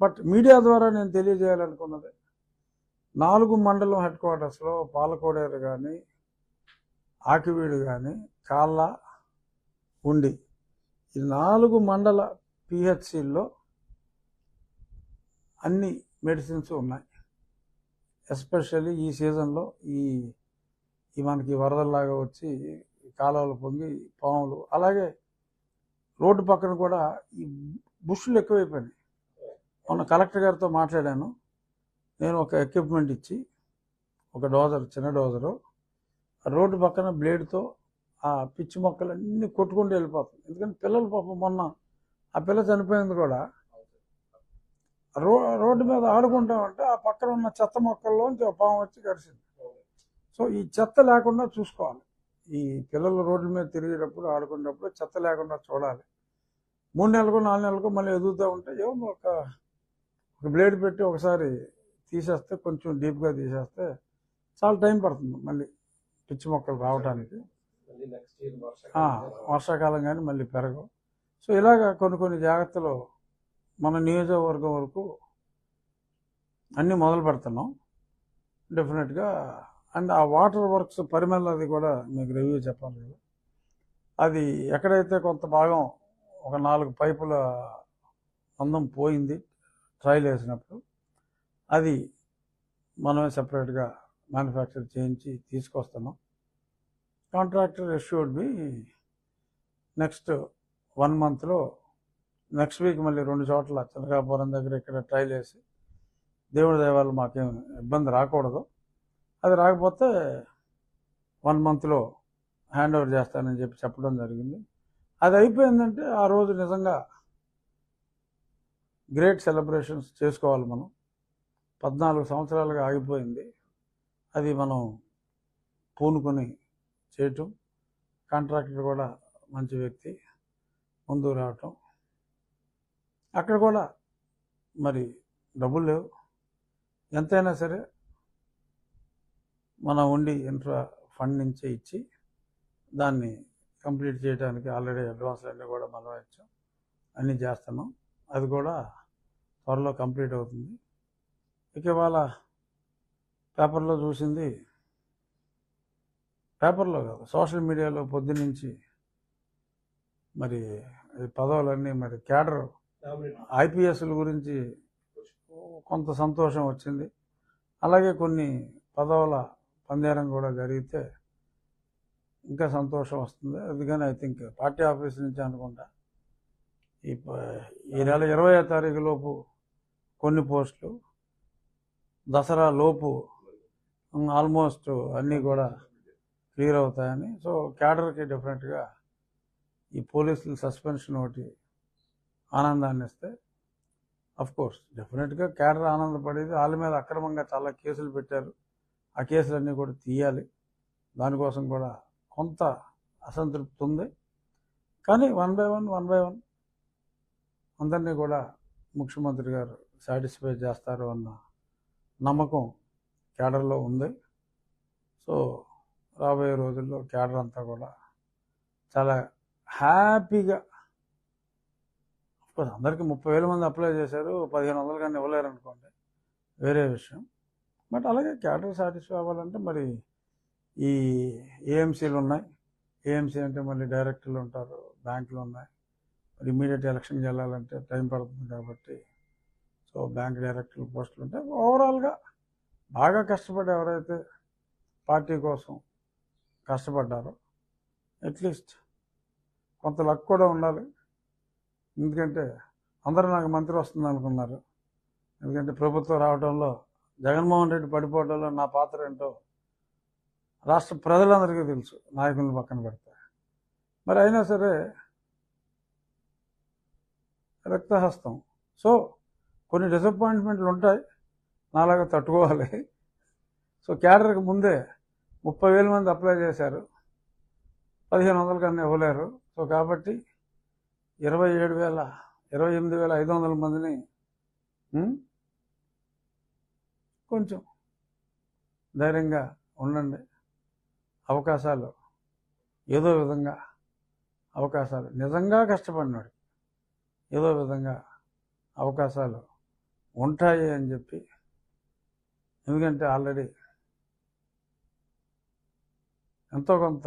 But media ద్వారా నేను తెలియజేయాలనుకున్నది నాలుగు మండలం హెడ్ క్వార్టర్స్లో పాలకోడేరు కానీ ఆకివీడు కానీ కాళ్ళ ఉండి ఈ నాలుగు మండల పిహెచ్సిల్లో అన్ని మెడిసిన్స్ ఉన్నాయి. ఎస్పెషల్లీ ఈ సీజన్లో ఈ ఈ మనకి వరదల్లాగా వచ్చి కాలువలు పొంగి పాములు అలాగే రోడ్డు పక్కన కూడా ఈ బుష్లు ఎక్కువైపోయినాయి. మొన్న కలెక్టర్ గారితో మాట్లాడాను. నేను ఒక ఎక్విప్మెంట్ ఇచ్చి ఒక డోజర్ చిన్న డోజరు రోడ్డు పక్కన బ్లేడ్తో ఆ పిచ్చి మొక్కలన్నీ కొట్టుకుంటూ వెళ్ళిపోతుంది ఎందుకంటే పిల్లలు పాపం మొన్న ఆ పిల్ల చనిపోయింది కూడా. రో రోడ్డు మీద ఆడుకుంటామంటే ఆ పక్కన ఉన్న చెత్త మొక్కల్లోంచి ఒక పాము వచ్చి కరిసింది. సో ఈ చెత్త లేకుండా చూసుకోవాలి. ఈ పిల్లలు రోడ్ల మీద తిరిగేటప్పుడు ఆడుకునేటప్పుడు చెత్త లేకుండా చూడాలి. మూడు నెలలకు నాలుగు నెలలకు మళ్ళీ ఎదుగుతూ ఉంటే ఏమో ఒక ఒక బ్లేడ్ పెట్టి ఒకసారి తీసేస్తే కొంచెం డీప్గా తీసేస్తే చాలా టైం పడుతుంది మళ్ళీ పిచ్చి మొక్కలు రావడానికి వర్షాకాలం కానీ. మళ్ళీ పెరగవు. సో ఇలాగ కొన్ని కొన్ని జాగ్రత్తలు మన నియోజకవర్గం వరకు అన్నీ మొదలు పెడుతున్నాం. డెఫినెట్గా అండ్ ఆ వాటర్ వర్క్స్ పరిమళ అది కూడా మీకు రివ్యూ చెప్పాలి. అది ఎక్కడైతే కొంత భాగం ఒక నాలుగు పైపుల అందం పోయింది ట్రయల్ వేసినప్పుడు. అది మనమే సపరేట్గా మ్యానుఫ్యాక్చర్ చేయించి తీసుకొస్తున్నాం. Contractor assured be next one మంత్లో నెక్స్ట్ వీక్ మళ్ళీ రెండు చోట్ల చిలకాపురం దగ్గర ఇక్కడ ట్రైల్ వేసి దేవుడి దైవాలు మాకేం ఇబ్బంది రాకూడదు. అది రాకపోతే వన్ మంత్లో హ్యాండ్ ఓవర్ చేస్తానని చెప్పి చెప్పడం జరిగింది. అది అయిపోయిందంటే ఆ రోజు నిజంగా గ్రేట్ సెలబ్రేషన్స్ చేసుకోవాలి మనం. పద్నాలుగు సంవత్సరాలుగా ఆగిపోయింది. అది మనం పూనుకొని చేయటం కాంట్రాక్టర్ కూడా మంచి వ్యక్తి ముందుకు రావటం. అక్కడ కూడా మరి డబ్బులు లేవు. ఎంతైనా సరే మన ఉండి ఇంట్రా ఫండ్ నుంచే ఇచ్చి దాన్ని కంప్లీట్ చేయడానికి ఆల్రెడీ అడ్వాన్స్లు అన్నీ కూడా మనం ఇచ్చాం. అన్నీ చేస్తున్నాం. అది కూడా త్వరలో కంప్లీట్ అవుతుంది. ఇక ఇవాళ పేపర్లో చూసింది పేపర్లో కాదు సోషల్ మీడియాలో పొద్దునుంచి మరి పదవులన్నీ మరి క్యాడర్ ఐపీఎస్ల గురించి కొంత సంతోషం వచ్చింది. అలాగే కొన్ని పదవుల పందేరం కూడా జరిగితే ఇంకా సంతోషం వస్తుంది. అందుకని ఐ థింక్ పార్టీ ఆఫీస్ నుంచి అనుకుంటా. ఈ ప- ఈ నెల ఇరవై తారీఖు లోపు కొన్ని పోస్టులు దసరా లోపు ఆల్మోస్ట్ అన్నీ కూడా క్లియర్ అవుతాయని. సో క్యాడర్కి డెఫినెట్గా ఈ పోలీసుల సస్పెన్షన్ ఒకటి ఆనందాన్ని ఇస్తే అఫ్ కోర్స్ డెఫినెట్గా క్యాడర్ ఆనందపడేది వాళ్ళ మీద అక్రమంగా చాలా కేసులు పెట్టారు. ఆ కేసులన్నీ కూడా తీయాలి. దానికోసం కూడా కొంత అసంతృప్తి ఉంది కానీ one by one one by one అందరినీ కూడా ముఖ్యమంత్రి గారు సాటిస్ఫై చేస్తారు అన్న నమ్మకం క్యాడర్లో ఉంది. సో రాబోయే రోజుల్లో క్యాడర్ అంతా కూడా చాలా హ్యాపీగా అఫ్కోర్స్ అందరికీ ముప్పై వేల మంది అప్లై చేశారు పదిహేను వందలు కానీ ఇవ్వలేరు అనుకోండి వేరే విషయం. బట్ అలాగే క్యాడర్ సాటిస్ఫై అవ్వాలంటే మరి ఈ ఏఎంసీలు ఉన్నాయి. ఏఎంసీ అంటే మళ్ళీ డైరెక్టర్లు ఉంటారు బ్యాంకులు ఉన్నాయి. మరి ఇమీడియట్ ఎలక్షన్కి వెళ్ళాలంటే టైం పడుతుంది కాబట్టి సో బ్యాంక్ డైరెక్టర్లు పోస్టులు ఉంటాయి ఓవరాల్గా బాగా కష్టపడి ఎవరైతే పార్టీ కోసం కష్టపడ్డారో అట్లీస్ట్ కొంత లక్ కూడా ఉండాలి. ఎందుకంటే అందరూ నాకు మంత్రి వస్తుంది అనుకున్నారు. ఎందుకంటే ప్రభుత్వం రావడంలో జగన్మోహన్ రెడ్డి పడిపోవడంలో నా పాత్ర ఏంటో రాష్ట్ర ప్రజలందరికీ తెలుసు నాయకులను పక్కన పెడితే. మరి అయినా సరే రక్తహస్తం. సో కొన్ని డిసప్పాయింట్మెంట్లు ఉంటాయి నాలాగా తట్టుకోవాలి. సో క్యాడర్కి ముందే ముప్పై వేల మంది అప్లై చేశారు పదిహేను వందల కన్నా ఇవ్వలేరు. సో కాబట్టి ఇరవై ఏడు వేల ఇరవై ఎనిమిది వేల ఐదు వందల మందిని కొంచెం ధైర్యంగా ఉండండి. అవకాశాలు ఏదో విధంగా అవకాశాలు. నిజంగా కష్టపడినాడు ఏదో విధంగా అవకాశాలు ఉంటాయి అని చెప్పి ఎందుకంటే ఆల్రెడీ ఎంతో కొంత